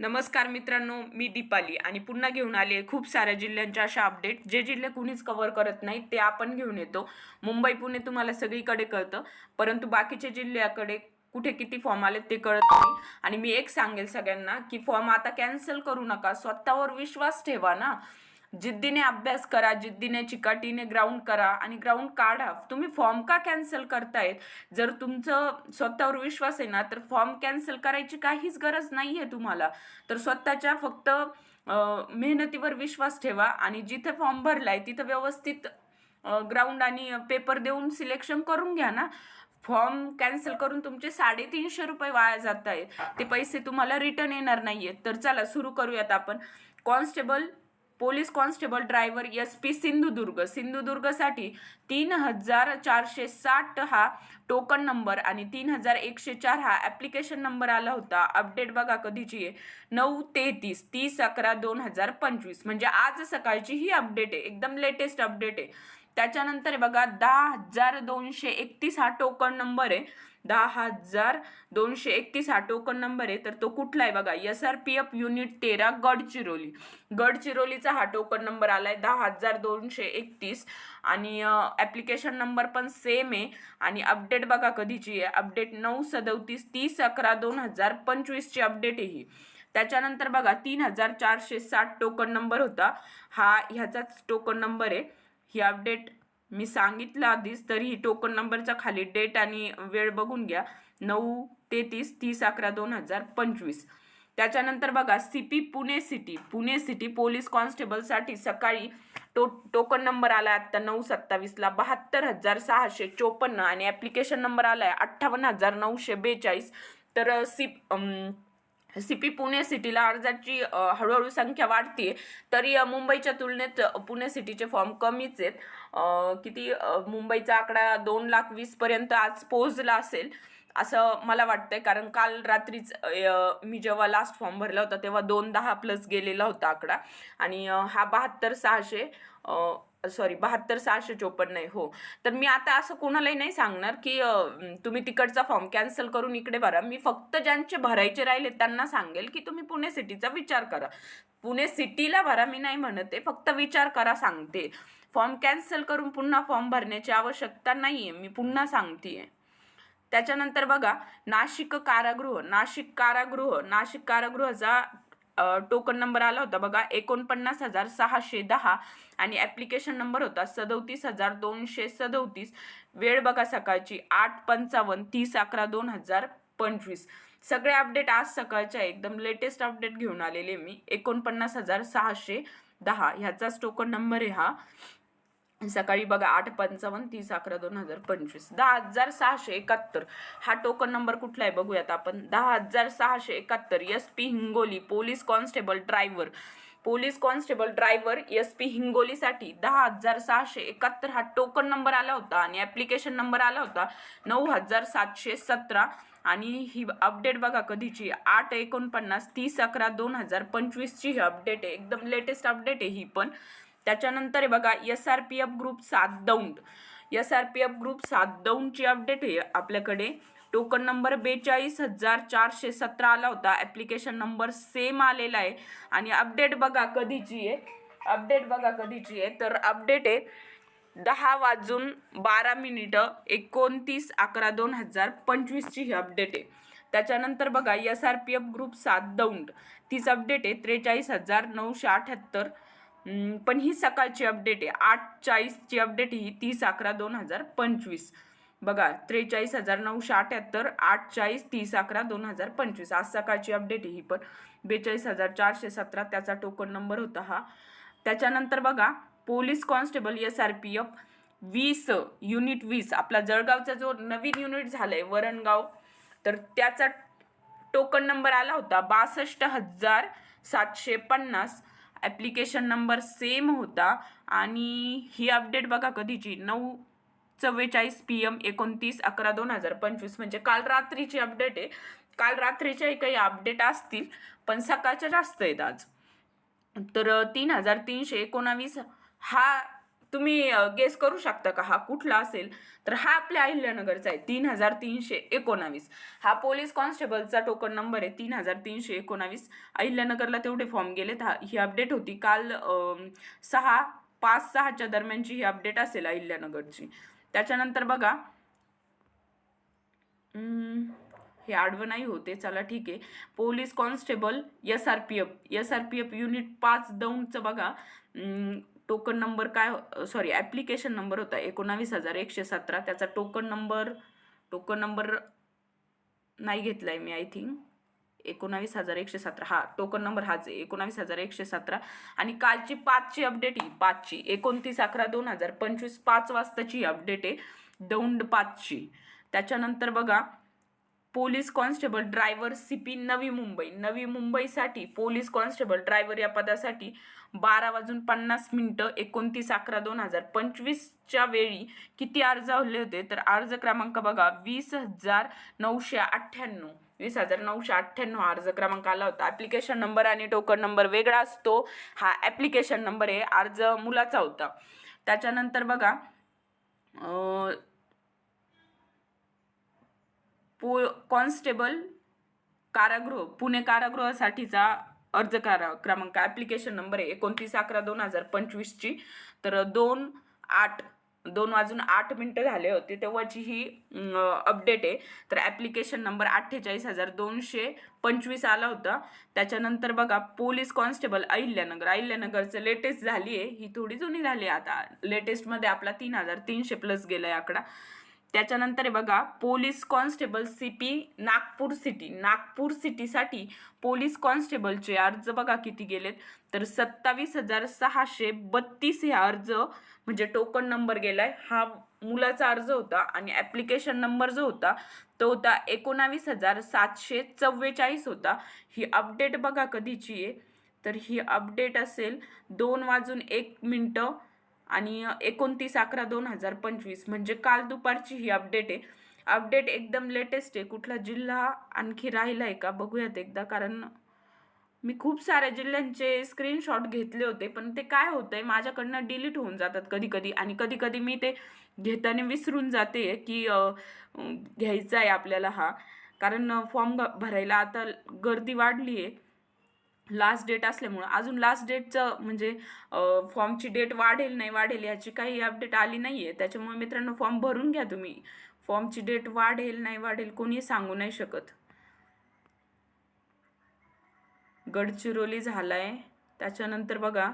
नमस्कार मित्रांनो मी दीपाली आणि पुन्हा घेऊन आले खूप साऱ्या जिल्ह्यांच्या अशा अपडेट जे जिल्हे कुणीच कव्हर करत नाही ते आपण घेऊन येतो. मुंबई पुणे तुम्हाला सगळीकडे कळतं परंतु बाकीच्या जिल्ह्याकडे कुठे किती फॉर्म आले ते कळत नाही. आणि मी एक सांगेल सगळ्यांना की फॉर्म आता कॅन्सल करू नका स्वतःवर विश्वास ठेवा ना. जिद्दीने अभ्यास करा जिद्दीने चिकाटीने ग्राउंड करा आणि ग्राउंड काढा. तुम्ही फॉर्म का कॅन्सल करतायत? जर तुमचं स्वतःवर विश्वास आहे ना तर फॉर्म कॅन्सल करायची काहीच गरज नाही आहे तुम्हाला. तर स्वतःच्या फक्त मेहनतीवर विश्वास ठेवा आणि जिथे फॉर्म भरलाय तिथं व्यवस्थित ग्राउंड आणि पेपर देऊन सिलेक्शन करून घ्या ना. फॉर्म कॅन्सल करून तुमचे साडेतीनशे रुपये वाया जात आहेत ते पैसे तुम्हाला रिटर्न येणार नाही आहेत तर चला सुरू करूयात आपण. Constable police constable driver S P Sindhudurg. सिंधुदुर्गसाठी तीन हजार चारशे साठ हा टोकन नंबर आणि तीन हजार एकशे चार हा ॲप्लिकेशन नंबर आला होता. अपडेट बघा कधीची आहे? नऊ तेहतीस तीस. अकरा दोन हजार पंचवीस. म्हणजे आज सकाळची ही अपडेट आहे. एकदम लेटेस्ट अपडेट आहे. त्याच्यानंतर बघा दहा हजार दोनशे एकतीस हा टोकन नंबर आहे. दहा हजार दोनशे एकतीस हा टोकन नंबर आहे. तर तो कुठला आहे बघा? S R P F unit तेरा गडचिरोली. गडचिरोलीचा हा टोकन नंबर आला आहे दहा हजार दोनशे एकतीस. आणि ॲप्लिकेशन नंबर पण सेम आहे. आणि अपडेट बघा कधीची आहे. अपडेट नऊ सदतीस तीस अकरा दोन हजार पंचवीसची अपडेट आहे ही. त्याच्यानंतर बघा तीन हजार चारशे साठ टोकन नंबर होता. हा ह्याचाच टोकन नंबर आहे. ही अपडेट मी सांगितलं आधीच तरीही टोकन नंबरचा खाली डेट आणि वेळ बघून घ्या. नऊ तेहतीस तीस अकरा दोन हजार पंचवीस. त्याच्यानंतर बघा C P Pune city. Pune city police कॉन्स्टेबलसाठी सकाळी टो टोकन नंबर आला आहे आत्ता नऊ सत्तावीसला बहात्तर हजार सहाशे चोपन्न आणि ॲप्लिकेशन नंबर आला आहे अठ्ठावन्न हजार नऊशे बेचाळीस. तर सी सी पी पुणे सिटीला अर्जाची हळूहळू संख्या वाढते तरी मुंबईच्या तुलनेत पुणे सिटीचे फॉर्म कमीच आहेत. किती मुंबईचा आकडा दोन लाख वीसपर्यंत आज पोहोचला असेल. असं मला वाटतंय. कारण काल रात्रीच मी जेव्हा लास्ट फॉर्म भरला होता तेव्हा दोन दहा प्लस गेलेला होता आकडा. आणि हा बहात्तर सहाशे सॉरी बहात्तर सहाशे चोपन्न आहे हो. तर मी आता असं कोणालाही नाही सांगणार की तुम्ही तिकडचा फॉर्म कॅन्सल करून इकडे भरा. मी फक्त ज्यांचे भरायचे राहिले त्यांना सांगेल की तुम्ही पुणे सिटीचा विचार करा. पुणे सिटीला भरा मी नाही म्हणत आहे. फक्त विचार करा सांगते. फॉर्म कॅन्सल करून पुन्हा फॉर्म भरण्याची आवश्यकता नाही आहे मी पुन्हा सांगते आहे त्याच्यानंतर बघा नाशिक कारागृह नाशिक कारागृह नाशिक कारागृहाचा टोकन नंबर आला होता बघा एकोणपन्नास हजार सहाशे दहा आणि ॲप्लिकेशन नंबर होता सदोतीस हजार दोनशे सदोतीस. वेळ बघा सकाळची आठ पंचावन्न तीस अकरा दोन हजार पंचवीस. सगळे अपडेट आज सकाळच्या एकदम लेटेस्ट अपडेट घेऊन आलेले मी एकोणपन्नास हजार सहाशे दहा. ह्याचाच टोकन नंबर आहे हा. सकाळी बघा आठ पंचावन्न तीस अकरा दोन हजार पंचवीस. दहा हजार सहाशे एकाहत्तर. हा टोकन नंबर कुठला आहे बघूयात आपण. दहा हजार सहाशे एकाहत्तर S P Hingoli police constable driver. Police constable driver S P हिंगोलीसाठी दहा हजार सहाशे एकाहत्तर हा टोकन नंबर आला होता आणि ॲप्लिकेशन नंबर आला होता नऊ हजार सातशे सतरा. आणि ही अपडेट बघा कधीची? आठ एकोणपन्नास तीस अकरा दोन हजार पंचवीसची ही अपडेट आहे. एकदम लेटेस्ट अपडेट आहे ही पण. त्याच्यानंतर आहे बघा S R P F group सात Daund S R P F group सात दौंडची अपडेट आहे आपल्याकडे. टोकन नंबर बेचाळीस हजार चारशे सतरा आला होता. ॲप्लिकेशन नंबर सेम आलेला आहे. आणि अपडेट बघा कधीची आहे. अपडेट बघा कधीची आहे. तर अपडेट आहे दहा वाजून बारा मिनिटं एकोणतीस अकरा दोन हजार पंचवीसची ही अपडेट आहे. त्याच्यानंतर बघा S R P F group सात दौंड तीच अपडेट आहे. त्रेचाळीस हजार नऊशे अठ्ठ्याहत्तर पण ही सकाळची अपडेट आहे. आठ चाळीसची अपडेट ही तीस अकरा दोन हजार पंचवीस. बघा त्रेचाळीस हजार नऊशे अठ्याहत्तर आठ चाळीस तीस अकरा दोन हजार पंचवीस. आज सकाळची अपडेट आहे ही पण. बेचाळीस हजार चारशे सतरा त्याचा टोकन नंबर होता हा. त्याच्यानंतर बघा police constable S R P F वीस युनिट वीस. आपला जळगावचा जो नवीन युनिट झालाय वरणगाव तर त्याचा टोकन नंबर आला होता बासष्ट हजार सातशे पन्नास. ॲप्लिकेशन नंबर सेम होता. आणि ही अपडेट बघा कधीची? नऊ चव्वेचाळीस पी एम एकोणतीस अकरा दोन हजार पंचवीस. म्हणजे काल रात्रीची अपडेट आहे. काल रात्रीच्याही काही अपडेट असतील पण सकाळच्या जास्त आहेत आज. तर तीन हजार तीनशे एकोणावीस हा तुम्ही गेस करू शकता का? हा कुठला असेल? तर हा आपल्या अहिल्यानगरचा आहे तीन हजार तीनशे एकोणावीस. हा पोलीस कॉन्स्टेबलचा टोकन नंबर आहे तीन हजार तीनशे एकोणावीस. अहिल्यानगरला तेवढे फॉर्म गेलेत. हा ही अपडेट होती. काल सहा पाच सहाच्या दरम्यानची ही अपडेट असेल अहिल्यानगरची. त्याच्यानंतर बघा. हे आडवं नाही होते. चला ठीक आहे. Police constable S R P F S R P F unit पाच दौंडचं बघा. टोकन नंबर काय सॉरी ॲप्लिकेशन नंबर होता एकोणावीस हजार एकशे सतरा. त्याचा टोकन नंबर टोकन नंबर नाही घेतला आहे मी आय थिंक एकोणावीस हजार एकशे सतरा. हा टोकन नंबर हाच आहे एकोणावीस हजार एकशे सतरा. आणि कालची पाचची अपडेट ही पाचची. एकोणतीस अकरा दोन हजार पंचवीस पाच वाजताची अपडेट आहे दौंड पाचची. त्याच्यानंतर बघा police constable driver C P Navi Mumbai. Navi मुंबईसाठी पोलीस कॉन्स्टेबल ड्रायव्हर या पदासाठी बारा वाजून पन्नास मिनटं एकोणतीस अकरा दोन हजार पंचवीसच्या वेळी किती अर्ज आले होते? तर अर्ज क्रमांक बघा वीस हजार नऊशे अठ्ठ्याण्णव. वीस हजार नऊशे अठ्ठ्याण्णव अर्ज क्रमांक आला होता. ॲप्लिकेशन नंबर आणि टोकन नंबर वेगळा असतो. हा ॲप्लिकेशन नंबर आहे अर्ज मुलाचा होता. त्याच्यानंतर बघा पो कॉन्स्टेबल कारागृह पुणे कारागृहासाठीचा अर्ज करा क्रमांक ॲप्लिकेशन नंबर आहे एकोणतीस अकरा दोन हजार पंचवीसची तर दोन आठ दोन वाजून आठ मिनटं झाले होते तेव्हाची ही अपडेट आहे. तर ॲप्लिकेशन नंबर अठ्ठेचाळीस हजार दोनशे पंचवीस आला होता. त्याच्यानंतर बघा पोलीस कॉन्स्टेबल अहिल्यानगर अहिल्यानगरचं लेटेस्ट झाली आहे. ही थोडी जुनी झाली आहे आता. लेटेस्टमध्ये आपला तीन हजार तीनशे प्लस गेला आहे आकडा. त्याच्यानंतर आहे बघा police constable C P Nagpur city. Nagpur सिटीसाठी police कॉन्स्टेबलचे अर्ज बघा किती गेलेत. तर सत्तावीस हजार सहाशे बत्तीस हे अर्ज म्हणजे टोकन नंबर गेलाय. हा मुलाचा अर्ज होता आणि ॲप्लिकेशन नंबर जो होता तो होता एकोणावीस हजार सातशे चव्वेचाळीस होता. ही अपडेट बघा कधीची आहे. तर ही अपडेट असेल दोन वाजून एक मिनटं. आणि एकोणतीस अकरा दोन हजार पंचवीस म्हणजे काल दुपारची ही अपडेट आहे. अपडेट एकदम लेटेस्ट आहे. कुठला जिल्हा आणखी राहिला आहे का? बघूयात एकदा कारण मी खूप साऱ्या जिल्ह्यांचे स्क्रीनशॉट घेतले होते पण ते काय होतंय? माझ्याकडनं डिलीट होऊन जातात कधी कधी आणि कधी कधी मी ते घेताना विसरून जाते की घ्यायचा आहे आपल्याला हा. कारण फॉर्म भरायला आता गर्दी वाढली आहे लास्ट डेट असल्यामुळं. अजून लास्ट डेटचं म्हणजे फॉर्मची डेट वाढेल नाही वाढेल याची काही अपडेट आली नाही आहे त्याच्यामुळे मित्रांनो फॉर्म भरून घ्या तुम्ही. फॉर्मची डेट वाढेल नाही वाढेल कोणी सांगू नाही शकत. गडचिरोली झालाय. त्याच्यानंतर बघा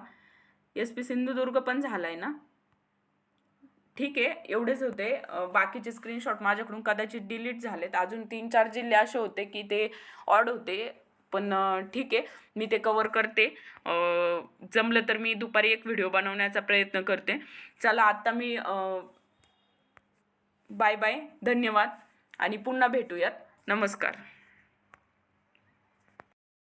एस पी सिंधुदुर्ग पण झालाय ना? ठीक आहे एवढेच होते. बाकीचे स्क्रीनशॉट माझ्याकडून कदाचित डिलीट झालेत. अजून तीन चार जिल्हे असे होते की ते ऑड होते. पण ठीक आहे. मी ते कवर करते. जमलं तर मी दुपारी एक व्हिडिओ बनवण्याचा प्रयत्न करते. चला आत्ता मी बाय बाय धन्यवाद. आणि पुन्हा भेटूयात. नमस्कार.